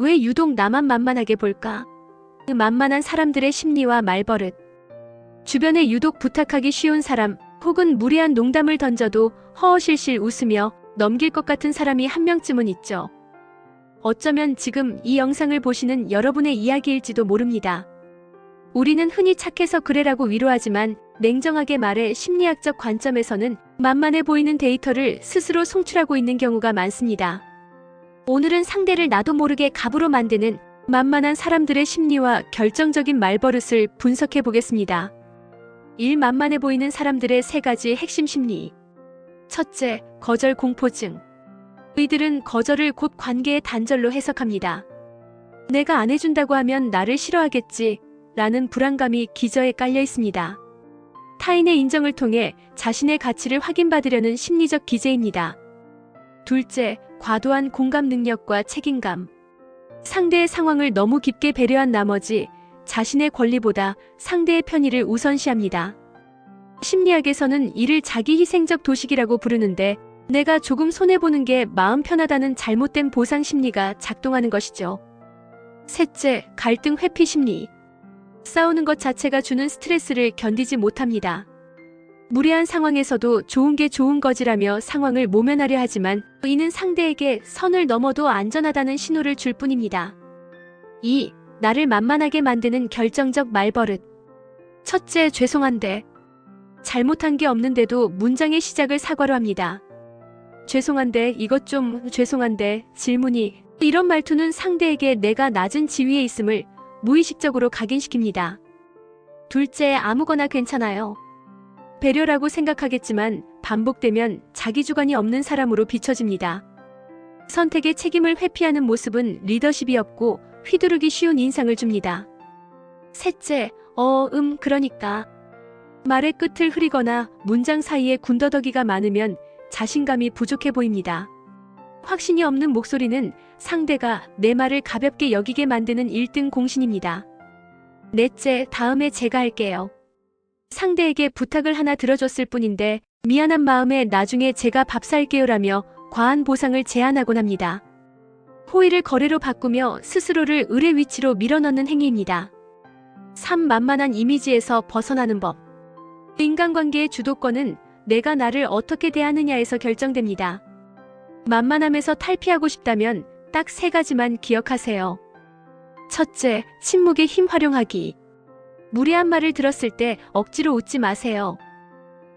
왜 유독 나만 만만하게 볼까? 그 만만한 사람들의 심리와 말버릇. 주변에 유독 부탁하기 쉬운 사람, 혹은 무례한 농담을 던져도 허허실실 웃으며 넘길 것 같은 사람이 한 명쯤은 있죠. 어쩌면 지금 이 영상을 보시는 여러분의 이야기일지도 모릅니다. 우리는 흔히 착해서 그래라고 위로하지만 냉정하게 말해 심리학적 관점에서는 만만해 보이는 데이터를 스스로 송출하고 있는 경우가 많습니다. 오늘은 상대를 나도 모르게 갑으로 만드는 만만한 사람들의 심리와 결정적인 말버릇을 분석해 보겠습니다. 일 만만해 보이는 사람들의 세 가지 핵심 심리. 첫째, 거절 공포증. 이들은 거절을 곧 관계의 단절로 해석합니다. 내가 안 해준다고 하면 나를 싫어하겠지. 라는 불안감이 기저에 깔려 있습니다. 타인의 인정을 통해 자신의 가치를 확인받으려는 심리적 기제입니다. 둘째, 과도한 공감 능력과 책임감. 상대의 상황을 너무 깊게 배려한 나머지 자신의 권리보다 상대의 편의를 우선시합니다. 심리학에서는 이를 자기 희생적 도식이라고 부르는데 내가 조금 손해보는 게 마음 편하다는 잘못된 보상 심리가 작동하는 것이죠. 셋째, 갈등 회피 심리. 싸우는 것 자체가 주는 스트레스를 견디지 못합니다. 무례한 상황에서도 좋은 게 좋은 거지라며 상황을 모면하려 하지만 이는 상대에게 선을 넘어도 안전하다는 신호를 줄 뿐입니다. 2. 나를 만만하게 만드는 결정적 말버릇. 첫째, 죄송한데. 잘못한 게 없는데도 문장의 시작을 사과로 합니다. 죄송한데, 이것 좀, 죄송한데, 질문이. 이런 말투는 상대에게 내가 낮은 지위에 있음을 무의식적으로 각인시킵니다. 둘째, 아무거나 괜찮아요. 배려라고 생각하겠지만 반복되면 자기 주관이 없는 사람으로 비춰집니다. 선택의 책임을 회피하는 모습은 리더십이 없고 휘두르기 쉬운 인상을 줍니다. 셋째, 어, 음, 그러니까. 말의 끝을 흐리거나 문장 사이에 군더더기가 많으면 자신감이 부족해 보입니다. 확신이 없는 목소리는 상대가 내 말을 가볍게 여기게 만드는 1등 공신입니다. 넷째, 다음에 제가 할게요. 상대에게 부탁을 하나 들어줬을 뿐인데 미안한 마음에 나중에 제가 밥 살게요라며 과한 보상을 제안하곤 합니다. 호의를 거래로 바꾸며 스스로를 을의 위치로 밀어넣는 행위입니다. 3. 만만한 이미지에서 벗어나는 법. 인간관계의 주도권은 내가 나를 어떻게 대하느냐에서 결정됩니다. 만만함에서 탈피하고 싶다면 딱 세 가지만 기억하세요. 첫째, 침묵의 힘 활용하기. 무례한 말을 들었을 때 억지로 웃지 마세요.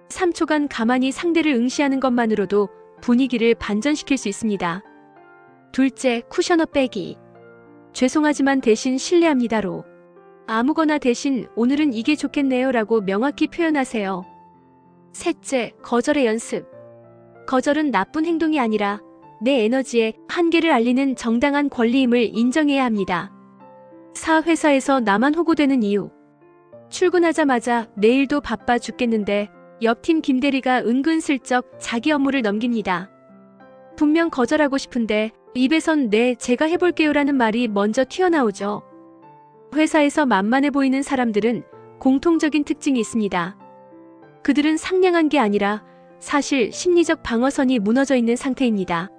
3초간 가만히 상대를 응시하는 것만으로도 분위기를 반전시킬 수 있습니다. 둘째, 쿠셔너 빼기. 죄송하지만 대신 신뢰합니다로. 아무거나 대신 오늘은 이게 좋겠네요 라고 명확히 표현하세요. 셋째, 거절의 연습. 거절은 나쁜 행동이 아니라 내 에너지의 한계를 알리는 정당한 권리임을 인정해야 합니다. 4. 회사에서 나만 호구되는 이유. 출근하자마자 내일도 바빠 죽겠는데 옆팀 김대리가 은근슬쩍 자기 업무를 넘깁니다. 분명 거절하고 싶은데 입에선 네, 제가 해볼게요라는 말이 먼저 튀어나오죠. 회사에서 만만해 보이는 사람들은 공통적인 특징이 있습니다. 그들은 상냥한 게 아니라 사실 심리적 방어선이 무너져 있는 상태입니다.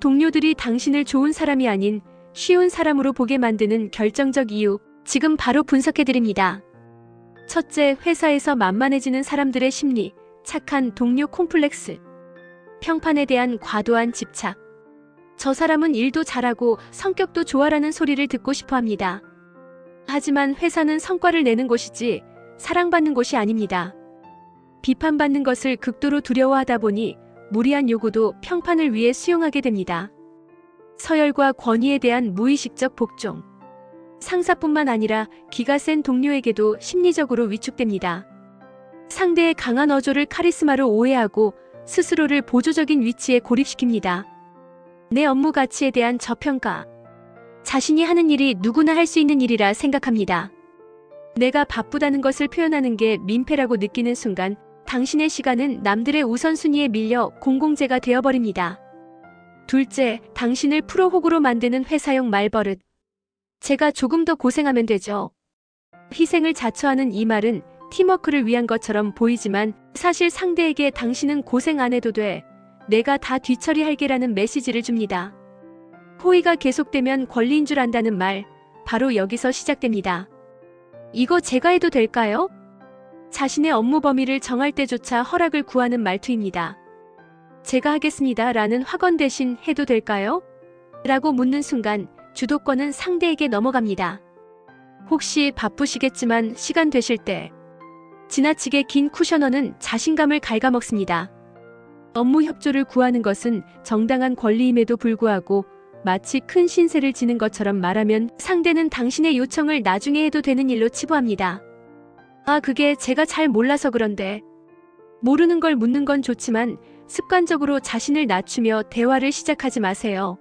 동료들이 당신을 좋은 사람이 아닌 쉬운 사람으로 보게 만드는 결정적 이유, 지금 바로 분석해 드립니다. 첫째, 회사에서 만만해지는 사람들의 심리, 착한 동료 콤플렉스. 평판에 대한 과도한 집착. 저 사람은 일도 잘하고 성격도 좋아라는 소리를 듣고 싶어 합니다. 하지만 회사는 성과를 내는 곳이지 사랑받는 곳이 아닙니다. 비판받는 것을 극도로 두려워하다 보니 무리한 요구도 평판을 위해 수용하게 됩니다. 서열과 권위에 대한 무의식적 복종. 상사뿐만 아니라 기가 센 동료에게도 심리적으로 위축됩니다. 상대의 강한 어조를 카리스마로 오해하고 스스로를 보조적인 위치에 고립시킵니다. 내 업무 가치에 대한 저평가. 자신이 하는 일이 누구나 할 수 있는 일이라 생각합니다. 내가 바쁘다는 것을 표현하는 게 민폐라고 느끼는 순간 당신의 시간은 남들의 우선순위에 밀려 공공재가 되어버립니다. 둘째, 당신을 프로호구로 만드는 회사용 말버릇. 제가 조금 더 고생하면 되죠. 희생을 자처하는 이 말은 팀워크를 위한 것처럼 보이지만 사실 상대에게 당신은 고생 안 해도 돼. 내가 다 뒤처리할게라는 메시지를 줍니다. 호의가 계속되면 권리인 줄 안다는 말, 바로 여기서 시작됩니다. 이거 제가 해도 될까요? 자신의 업무 범위를 정할 때조차 허락을 구하는 말투입니다. 제가 하겠습니다. 라는 확언 대신 해도 될까요? 라고 묻는 순간 주도권은 상대에게 넘어갑니다. 혹시 바쁘시겠지만 시간 되실 때 지나치게 긴 쿠셔너는 자신감을 갉아먹습니다. 업무 협조를 구하는 것은 정당한 권리임에도 불구하고 마치 큰 신세를 지는 것처럼 말하면 상대는 당신의 요청을 나중에 해도 되는 일로 치부합니다. 아, 그게 제가 잘 몰라서 그런데. 모르는 걸 묻는 건 좋지만 습관적으로 자신을 낮추며 대화를 시작하지 마세요.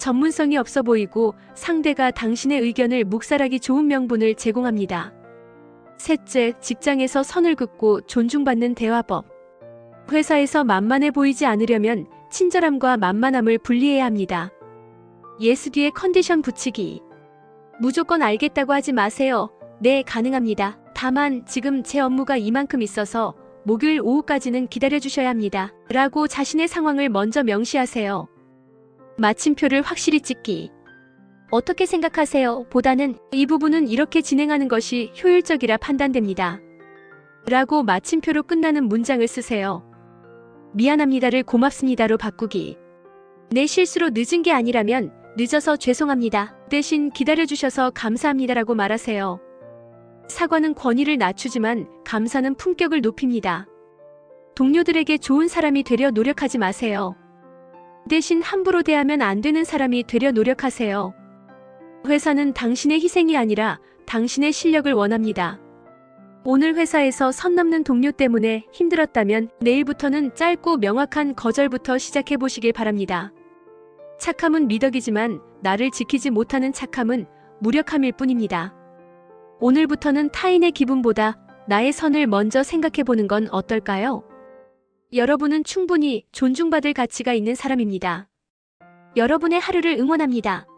전문성이 없어 보이고 상대가 당신의 의견을 묵살하기 좋은 명분을 제공합니다. 셋째, 직장에서 선을 긋고 존중받는 대화법. 회사에서 만만해 보이지 않으려면 친절함과 만만함을 분리해야 합니다. 예스 뒤에 컨디션 붙이기. 무조건 알겠다고 하지 마세요. 네, 가능합니다. 다만 지금 제 업무가 이만큼 있어서 목요일 오후까지는 기다려주셔야 합니다. 라고 자신의 상황을 먼저 명시하세요. 마침표를 확실히 찍기. 어떻게 생각하세요? 보다는 이 부분은 이렇게 진행하는 것이 효율적이라 판단됩니다. 라고 마침표로 끝나는 문장을 쓰세요. 미안합니다를 고맙습니다로 바꾸기. 내 실수로 늦은 게 아니라면 늦어서 죄송합니다. 대신 기다려주셔서 감사합니다라고 말하세요. 사과는 권위를 낮추지만 감사는 품격을 높입니다. 동료들에게 좋은 사람이 되려 노력하지 마세요. 대신 함부로 대하면 안 되는 사람이 되려 노력하세요. 회사는 당신의 희생이 아니라 당신의 실력을 원합니다. 오늘 회사에서 선 넘는 동료 때문에 힘들었다면 내일부터는 짧고 명확한 거절부터 시작해 보시길 바랍니다. 착함은 미덕이지만 나를 지키지 못하는 착함은 무력함일 뿐입니다. 오늘부터는 타인의 기분보다 나의 선을 먼저 생각해 보는 건 어떨까요? 여러분은 충분히 존중받을 가치가 있는 사람입니다. 여러분의 하루를 응원합니다.